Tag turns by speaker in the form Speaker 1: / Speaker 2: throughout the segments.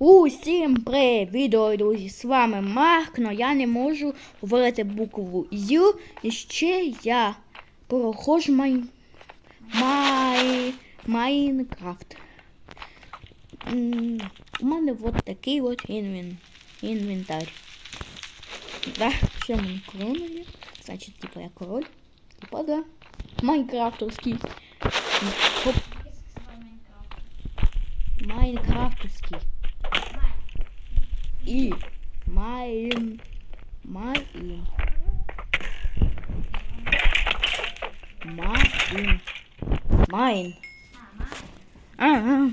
Speaker 1: Усім привіт, друзі! З вами Марк, но я не можу говорити букву Ю. І ще я проходжу май... май... Майнкрафт. У мене от такий от інвен... інвентар. Да, ще в мене. Значить, типа я король. Типа, да. Майнкрафтовський. Хоп. Майнкрафтовський. І майн. Майн. Майн. Майн. А, а.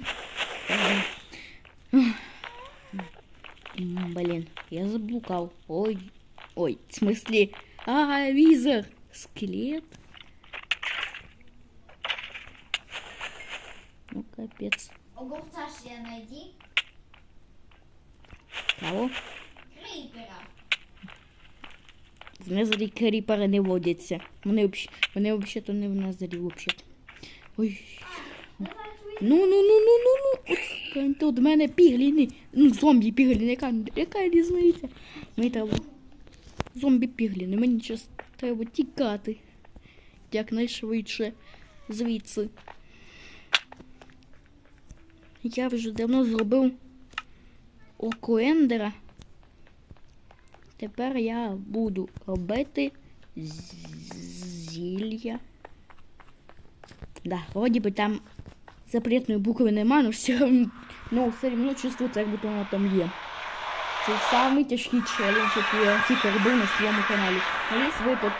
Speaker 1: Блин, я заблукал. Ой, ой, в смысле? А, визор, скелет. Ну, капец.
Speaker 2: Огурца ще найди.
Speaker 1: В Незері кріпери не водяться. Вони, вони взагалі-то не в Незері взагалі. Ой. Ну, ну, ну, ну, ну, ну. Тут в мене пігліни. Ну, зомбі пігліни, яка, яка різниця? Мені треба. Зомбі пігліни, мені зараз треба тікати. Якнайшвидше звідси. Я вже давно зробив око Ендера. Тепер я буду робити зілля. Да, вроді би там запретної букви нема, але все одно, ну, все одно чувствується, як будто вона там є. Це самий тяжкий челендж, який я тільки робив на своєму каналі. Колись ви тут.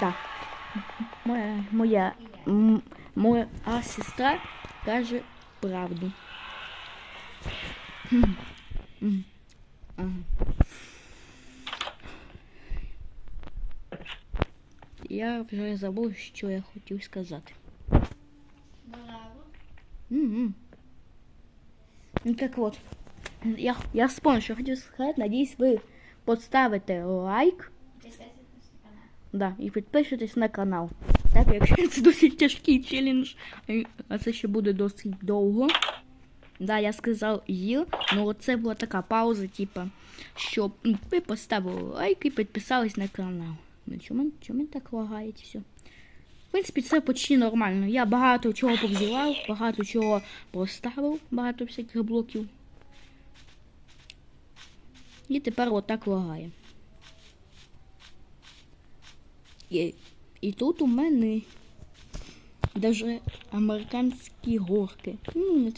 Speaker 1: Да. Моя, моя, моя сестра каже правду. Я вже забув, що я хотів сказати. Ну так от, я, я вспомнив, що хотів сказати. Надіюсь, ви поставите лайк да, і підпишитесь на канал. Так, якщо це досить тяжкий челендж, а- а це ще буде досить довго. Да, я сказав їл, ну це була така пауза, типа, щоб ну, ви поставили лайк і підписались на канал. Ну чому, чому так лагає все? В принципі, це почти нормально. Я багато чого повзівав, багато чого поставив, багато всяких блоків. І тепер отак лагає. І, і тут у мене даже американські горки. Ну,